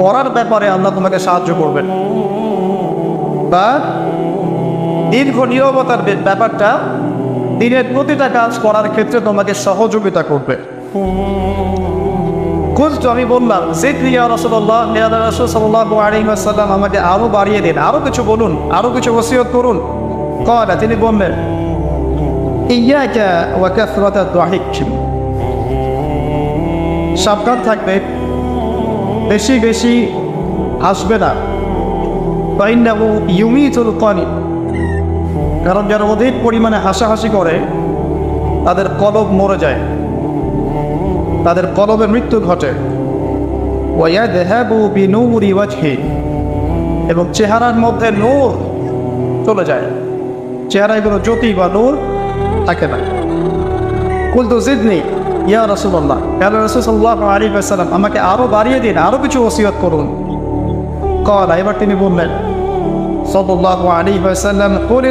করার ব্যাপারে আল্লাহ তোমাকে সাহায্য করবেন। বা দীর্ঘ নীরবতার ব্যাপারটা দিনের প্রতিটা কাজ করার ক্ষেত্রে তোমাকে সহযোগিতা করবে। খুঁজতো আমি বললাম সাল্লাহ আলিমাসাল্লাম আমাকে আরও বাড়িয়ে দিন আরও কিছু বলুন আরও কিছু ওসিয়ত করুন। কয়টা তিনি বললেন, ইয়াকা ওয়াকাফরাতা দাহিক সাবধান থাকবে। বেশি বেশি হাসবে না। ফাইন্নাহু ইউমিতুল কানি কারণ যারা অধিক পরিমাণে হাসাহাসি করে, তাদের কলব মরে যায়। তাদের কলবের মৃত্যু ঘটে। ওয়ায়াদহাবু বিনূরি ওয়াজহি। এবং চেহারার মধ্যে নূর চলে যায়। চেহারায় কোনো জ্যোতি বা নূর থাকে না। কুলতু জিদনি ইয়া রসুল্লাহ রসুল্লাহ আলী ওয়াসাল্লাম আমাকে আরও বাড়িয়ে দিন, আরও কিছু ওসিয়ত করুন। কলা, এবার তিনি বললেন সদুল্লাহ আলী ওয়াসাল্লাম কুল